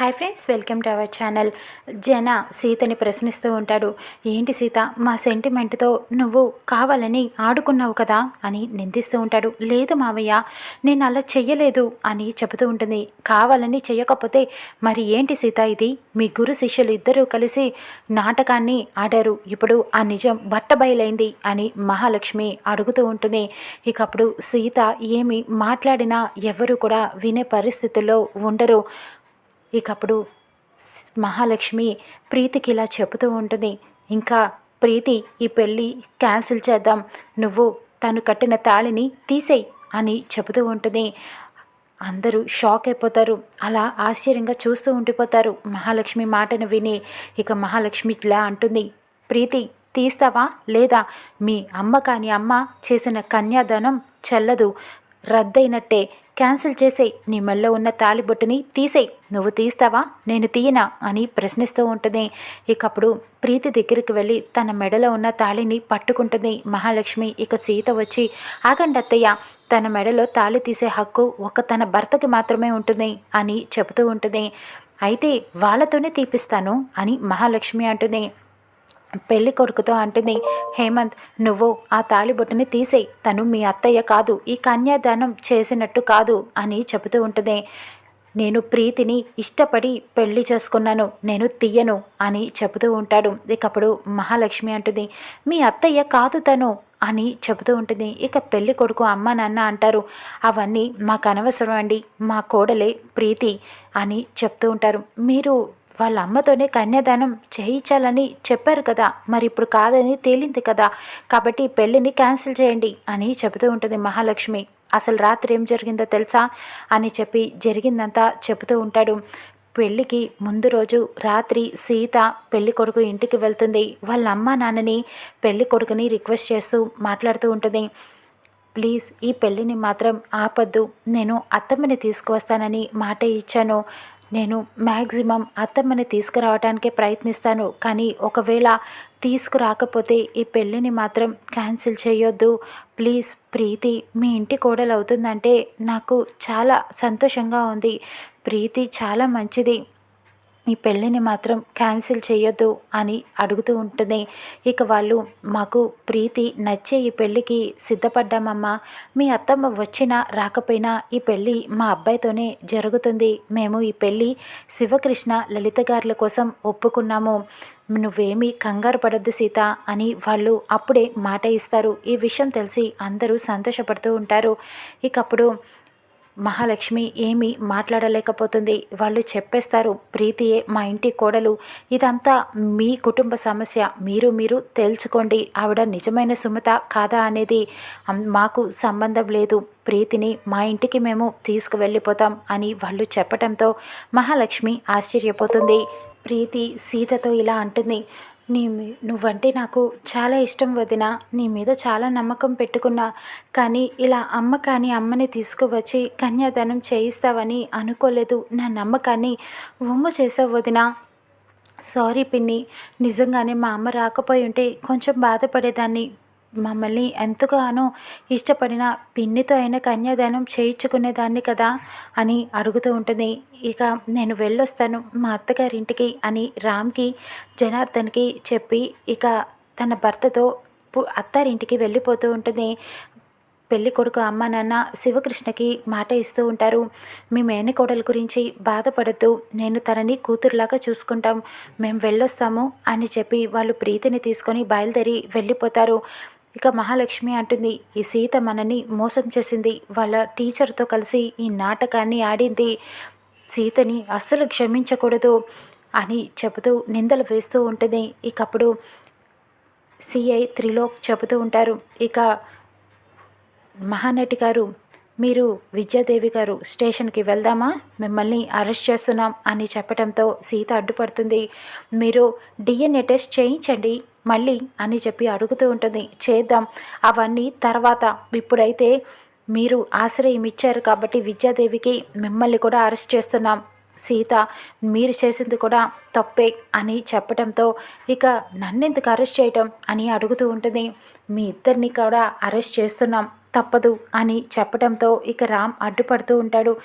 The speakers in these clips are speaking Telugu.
Hi friends welcome to our channel. జన సీతని ప్రశ్నిస్తూ ఉంటాడు. ఏంటి సీత మా సెంటిమెంట్తో నువ్వు కావాలని ఆడుకున్నావు కదా అని నిందిస్తూ ఉంటాడు. లేదు మావయ్య నేను అలా చెయ్యలేదు అని చెబుతూ ఉంటుంది. కావాలని చెయ్యకపోతే మరి ఏంటి సీత ఇది? మీ గురు శిష్యులు ఇద్దరూ కలిసి నాటకాన్ని ఆడారు. ఇప్పుడు ఆ నిజం బట్టబయలైంది అని మహాలక్ష్మి అడుగుతూ ఉంటుంది. ఇకప్పుడు సీత ఏమి మాట్లాడినా ఎవరు కూడా వినే పరిస్థితుల్లో ఉండరు. ఇకప్పుడు మహాలక్ష్మి ప్రీతికి ఇలా చెబుతూ ఉంటుంది. ఇంకా ప్రీతి ఈ పెళ్ళి క్యాన్సిల్ చేద్దాం. నువ్వు తను కట్టిన తాళిని తీసేయి అని చెబుతూ ఉంటుంది. అందరూ షాక్ అయిపోతారు. అలా ఆశ్చర్యంగా చూస్తూ ఉండిపోతారు. మహాలక్ష్మి మాటను విని ఇక మహాలక్ష్మి ఇలా అంటుంది. ప్రీతి తీస్తావా? లేదా? మీ అమ్మ కాని అమ్మ చేసిన కన్యాదానం చెల్లదు. రద్దయినట్టే. క్యాన్సిల్ చేసేయి. నీ మెల్లో ఉన్న తాలిబొట్టుని తీసేయి. నువ్వు తీస్తావా? నేను తీయనా? అని ప్రశ్నిస్తూ ఉంటుంది. ఇకప్పుడు ప్రీతి దగ్గరికి వెళ్ళి తన మెడలో ఉన్న తాళిని పట్టుకుంటుంది. మహాలక్ష్మి ఇక సీత వచ్చి ఆగండత్తయ్య తన మెడలో తాళి తీసే హక్కు ఒక తన భర్తకి మాత్రమే ఉంటుంది అని చెబుతూ ఉంటుంది. అయితే వాళ్ళతోనే తీపిస్తాను అని మహాలక్ష్మి అంటుంది. పెళ్ళి కొడుకుతో అంటుంది హేమంత్ నువ్వు ఆ తాళిబొట్టుని తీసేయి. తను మీ అత్తయ్య కాదు. ఈ కన్యాదానం చేసినట్టు కాదు అని చెబుతూ ఉంటుంది. నేను ప్రీతిని ఇష్టపడి పెళ్ళి చేసుకున్నాను. నేను తీయను అని చెబుతూ ఉంటాడు. ఇకప్పుడు మహాలక్ష్మి అంటుంది మీ అత్తయ్య కాదు తను అని చెబుతూ ఉంటుంది. ఇక పెళ్ళి కొడుకు అమ్మ నాన్న అంటారు అవన్నీ మాకు అనవసరం అండి. మా కోడలే ప్రీతి అని చెప్తూ ఉంటారు. మీరు వాళ్ళ అమ్మతోనే కన్యాదానం చేయించాలని చెప్పారు కదా. మరి ఇప్పుడు కాదని తేలింది కదా. కాబట్టి పెళ్ళిని క్యాన్సిల్ చేయండి అని చెబుతూ ఉంటుంది మహాలక్ష్మి. అసలు రాత్రి ఏం జరిగిందో తెలుసా? అని చెప్పి జరిగిందంతా చెబుతూ ఉంటాడు. పెళ్ళికి ముందు రోజు రాత్రి సీత పెళ్ళి కొడుకు ఇంటికి వెళ్తుంది. వాళ్ళ అమ్మ నాన్నని పెళ్ళి కొడుకుని రిక్వెస్ట్ చేస్తూ మాట్లాడుతూ ఉంటుంది. ప్లీజ్ ఈ పెళ్ళిని మాత్రం ఆపద్దు. నేను అత్తమ్మని తీసుకువస్తానని మాట ఇచ్చాను. నేను మ్యాక్సిమం అత్తమ్మని తీసుకురావడానికే ప్రయత్నిస్తాను. కానీ ఒకవేళ తీసుకురాకపోతే ఈ పెళ్ళిని మాత్రం క్యాన్సిల్ చేయొద్దు. ప్లీజ్ ప్రీతి మీ ఇంటి కోడలు అవుతుందంటే నాకు చాలా సంతోషంగా ఉంది. ప్రీతి చాలా మంచిది. ఈ పెళ్ళిని మాత్రం క్యాన్సిల్ చేయొద్దు అని అడుగుతూ ఉంటుంది. ఇక వాళ్ళు మాకు ప్రీతి నచ్చే ఈ పెళ్ళికి సిద్ధపడ్డామమ్మా. మీ అత్తమ్మ వచ్చినా రాకపోయినా ఈ పెళ్ళి మా అబ్బాయితోనే జరుగుతుంది. మేము ఈ పెళ్ళి శివకృష్ణ లలిత గారుల కోసం ఒప్పుకున్నాము. నువ్వేమీ కంగారు పడద్దు సీత అని వాళ్ళు అప్పుడే మాట ఇస్తారు. ఈ విషయం తెలిసి అందరూ సంతోషపడుతూ ఉంటారు. ఇకప్పుడు మహాలక్ష్మి ఏమీ మాట్లాడలేకపోతుంది. వాళ్ళు చెప్పేస్తారు ప్రీతియే మా ఇంటి కోడలు. ఇదంతా మీ కుటుంబ సమస్య. మీరు మీరు తేల్చుకోండి. ఆవిడ నిజమైన సుమత కాదా అనేది మాకు సంబంధం లేదు. ప్రీతిని మా ఇంటికి మేము తీసుకువెళ్ళిపోతాం అని వాళ్ళు చెప్పటంతో మహాలక్ష్మి ఆశ్చర్యపోతుంది. ప్రీతి సీతతో ఇలా అంటుంది నీ నువ్వంటే నాకు చాలా ఇష్టం వదిన. నీ మీద చాలా నమ్మకం పెట్టుకున్నా. కానీ ఇలా అమ్మ కానీ అమ్మని తీసుకువచ్చి కన్యాదానం చేయిస్తావని అనుకోలేదు. నా నమ్మకాన్ని ఉమ్ము చేసావు వదిన. సారీ పిన్ని. నిజంగానే మా అమ్మ రాకపోయి ఉంటే కొంచెం బాధపడేదాన్ని. మమ్మల్ని ఎంతగానో ఇష్టపడిన పిన్నితో అయినా కన్యాదానం చేయించుకునేదాన్ని కదా అని అడుగుతూ ఉంటుంది. ఇక నేను వెళ్ళొస్తాను మా అత్తగారింటికి అని రామ్కి జనార్దన్కి చెప్పి ఇక తన భర్తతో అత్తారింటికి వెళ్ళిపోతూ ఉంటుంది. పెళ్ళి కొడుకు అమ్మ నాన్న శివకృష్ణకి మాట ఇస్తూ ఉంటారు. మీ మేనకోడల గురించి బాధపడద్దు. నేను తనని కూతురులాగా చూసుకుంటాం. మేము వెళ్ళొస్తాము అని చెప్పి వాళ్ళు ప్రీతిని తీసుకొని బయలుదేరి వెళ్ళిపోతారు. ఇక మహాలక్ష్మి అంటుంది ఈ సీత మనని మోసం చేసింది. వాళ్ళ టీచర్తో కలిసి ఈ నాటకాన్ని ఆడింది. సీతని అస్సలు క్షమించకూడదు అని చెబుతూ నిందలు వేస్తూ ఉంటుంది. ఇకప్పుడు సిఐ త్రిలోక్ చెబుతూ ఉంటారు. ఇక మహానటి గారు మీరు విద్యాదేవి గారు స్టేషన్కి వెళ్దామా? మిమ్మల్ని అరెస్ట్ చేస్తున్నాం అని చెప్పడంతో సీత అడ్డుపడుతుంది. మీరు డిఎన్ఏ టెస్ట్ చేయించండి. మళ్ళీ అని చెప్పి అడుగుతూ ఉంటుంది. చేద్దాం. అవన్నీ తర్వాత. ఇప్పుడైతే మీరు ఆశ్రయం ఇచ్చారు కాబట్టి విద్యాదేవికి మిమ్మల్ని కూడా అరెస్ట్ చేస్తున్నాం. సీత మీరు చేసింది కూడా తప్పే అని చెప్పడంతో ఇక నన్నెందుకు అరెస్ట్ చేయటం అని అడుగుతూ ఉంటుంది. మీ ఇద్దరిని కూడా అరెస్ట్ చేస్తున్నాం. తప్పదు అని చెప్పడంతో ఇక రామ్ అడ్డుపడుతూ ఉంటాడు.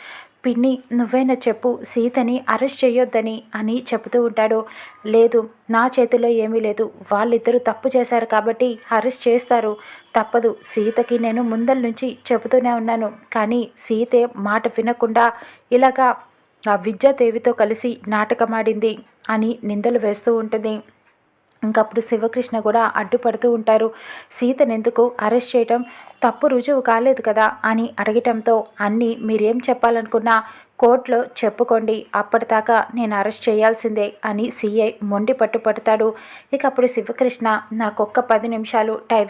పిన్ని నువ్వైనా చెప్పు. సీతని అరెస్ట్ చేయొద్దని అని చెబుతూ ఉంటాడు. లేదు నా చేతిలో ఏమీ లేదు. వాళ్ళిద్దరూ తప్పు చేశారు కాబట్టి అరెస్ట్ చేస్తారు. తప్పదు. సీతకి నేను ముందల నుంచి చెబుతూనే ఉన్నాను. కానీ సీతే మాట వినకుండా ఇలాగా ఆ విద్యాదేవితో కలిసి నాటకమాడింది అని నిందలు వేస్తూ ఉంటుంది. ఇంకప్పుడు శివకృష్ణ కూడా అడ్డుపడుతూ ఉంటారు. సీతనెందుకు? అరెస్ట్ చేయటం తప్పు రుజువు కాలేదు కదా అని అడగటంతో అన్నీ మీరేం చెప్పాలనుకున్నా కోర్టులో చెప్పుకోండి అప్పటిదాకా నేను అరెస్ట్ చేయాల్సిందే అని సీఐ మొండి పట్టుపడతాడు. ఇక అప్పుడు శివకృష్ణ నాకొక్క పది నిమిషాలు టైం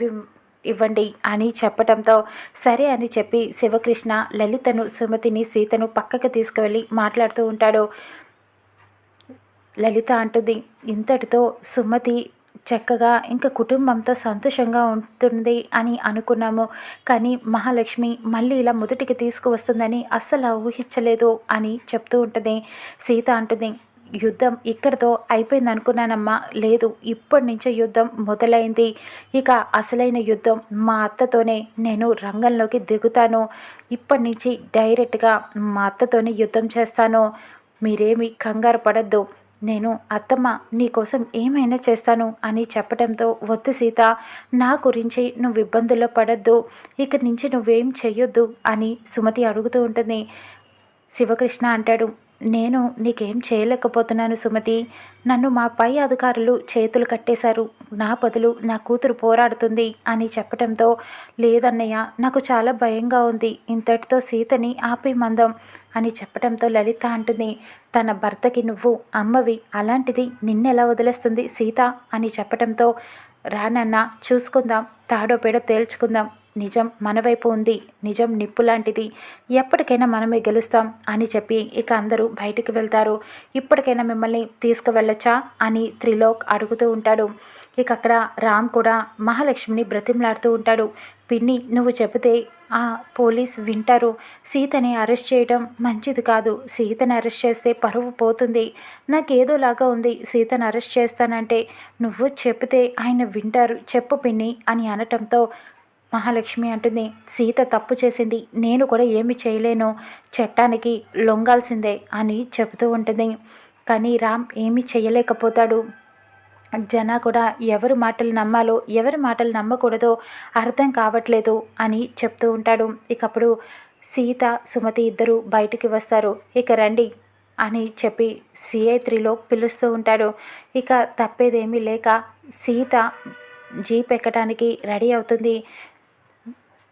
ఇవ్వండి అని చెప్పటంతో సరే అని చెప్పి శివకృష్ణ లలితను సుమతిని సీతను పక్కకు తీసుకువెళ్ళి మాట్లాడుతూ ఉంటాడు. లలిత అంటుంది ఇంతటితో సుమతి చక్కగా ఇంకా కుటుంబంతో సంతోషంగా ఉంటుంది అని అనుకున్నాము. కానీ మహాలక్ష్మి మళ్ళీ ఇలా మొదటికి తీసుకువస్తుందని అస్సలు ఊహించలేదు అని చెప్తూ ఉంటుంది. సీత అంటుంది యుద్ధం ఇక్కడితో అయిపోయింది అనుకున్నానమ్మా లేదు ఇప్పటి నుంచే యుద్ధం మొదలైంది. ఇక అసలైన యుద్ధం మా అత్తతోనే. నేను రంగంలోకి దిగుతాను. ఇప్పటి నుంచి డైరెక్ట్గా మా అత్తతోనే యుద్ధం చేస్తాను. మీరేమి కంగారు పడద్దు. నేను అత్తమ్మ నీకోసం ఏమైనా చేస్తాను అని చెప్పడంతో వద్దు సీత నా గురించి నువ్వు ఇబ్బందుల్లో పడద్దు ఇక్కడి నుంచి నువ్వేం చెయ్యొద్దు అని సుమతి అడుగుతూ ఉంటుంది. శివకృష్ణ అంటాడు నేను నీకేం చేయలేకపోతున్నాను సుమతి. నన్ను మా పై అధికారులు చేతులు కట్టేశారు. నా బదులు నా కూతురు పోరాడుతుంది అని చెప్పడంతో లేదన్నయ్య నాకు చాలా భయంగా ఉంది. ఇంతటితో సీతని ఆపే మందం అని చెప్పడంతో లలిత అంటుంది. తన భర్తకి నువ్వు అమ్మవి అలాంటిది నిన్నెలా వదిలేస్తుంది సీత అని చెప్పడంతో రానన్నా చూసుకుందాం. తాడో పేడో తేల్చుకుందాం. నిజం మన వైపు ఉంది నిజం నిప్పు లాంటిది. ఎప్పటికైనా మనమే గెలుస్తాం అని చెప్పి ఇక అందరూ బయటికి వెళ్తారు. ఇప్పటికైనా మిమ్మల్ని తీసుకువెళ్ళొచ్చా అని త్రిలోక్ అడుగుతూ ఉంటాడు. ఇక అక్కడ రామ్ కూడా మహాలక్ష్మిని బ్రతిమలాడుతూ ఉంటాడు. పిన్ని నువ్వు చెబితే ఆ పోలీస్ వింటారు. సీతని అరెస్ట్ చేయడం మంచిది కాదు. సీతని అరెస్ట్ చేస్తే పరువు పోతుంది. నాకేదోలాగా ఉంది సీతను అరెస్ట్ చేస్తానంటే. నువ్వు చెబితే ఆయన వింటారు. చెప్పు పిన్ని అని అనటంతో మహాలక్ష్మి అంటుంది సీత తప్పు చేసింది నేను కూడా ఏమి చేయలేను చట్టానికి లొంగాల్సిందే అని చెబుతూ ఉంటుంది. కానీ రామ్ ఏమీ చేయలేకపోతాడు. జన కూడా ఎవరి మాటలు నమ్మాలో ఎవరి మాటలు నమ్మకూడదో అర్థం కావట్లేదు అని చెప్తూ ఉంటాడు. ఇకప్పుడు సీత సుమతి ఇద్దరు బయటికి వస్తారు. ఇక రండి అని చెప్పి సిఐ త్రీలో పిలుస్తూ ఉంటాడు. ఇక తప్పేదేమీ లేక సీత జీప్ ఎక్కడానికి రెడీ అవుతుంది.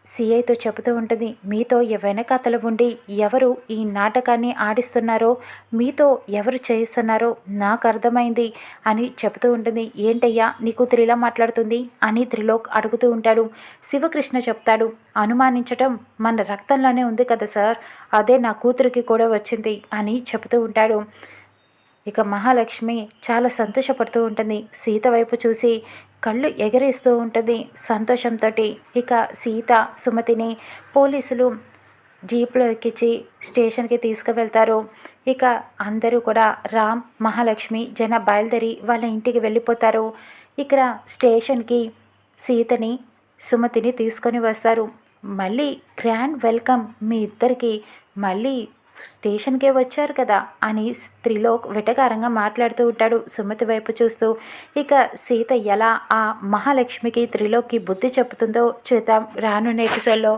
సిఐతో చెబుతూ ఉంటుంది మీతో వెనకాతలు ఉండి ఎవరు ఈ నాటకాన్ని ఆడిస్తున్నారో మీతో ఎవరు చేయిస్తున్నారో నాకు అర్థమైంది అని చెబుతూ ఉంటుంది. ఏంటయ్యా నీ కూతురు ఇలా మాట్లాడుతుంది? అని త్రిలోక్ అడుగుతూ ఉంటాడు. శివకృష్ణ చెప్తాడు అనుమానించటం మన రక్తంలోనే ఉంది కదా సార్ అదే నా కూతురికి కూడా వచ్చింది అని చెబుతూ ఉంటాడు. ఇక మహాలక్ష్మి చాలా సంతోషపడుతూ ఉంటుంది. సీత వైపు చూసి కళ్ళు ఎగరేస్తూ ఉంటుంది. సంతోషంతో ఇక సీత సుమతిని పోలీసులు జీప్లో ఎక్కించి స్టేషన్కి తీసుకువెళ్తారు. ఇక అందరూ కూడా రామ్ మహాలక్ష్మి జన బయలుదేరి వాళ్ళ ఇంటికి వెళ్ళిపోతారు. ఇక్కడ స్టేషన్కి సీతని సుమతిని తీసుకొని వస్తారు. మళ్ళీ గ్రాండ్ వెల్కమ్ మీ ఇద్దరికి. మళ్ళీ స్టేషన్కే వచ్చారు కదా అని స్త్రీలోక్ వెటకారంగా మాట్లాడుతూ ఉంటాడు సుమతి వైపు చూస్తూ. ఇక సీత ఎలా ఆ మహాలక్ష్మికి త్రిలోక్కి బుద్ధి చెప్పుతుందో చూద్దాం రానున్న ఎపిసోడ్లో.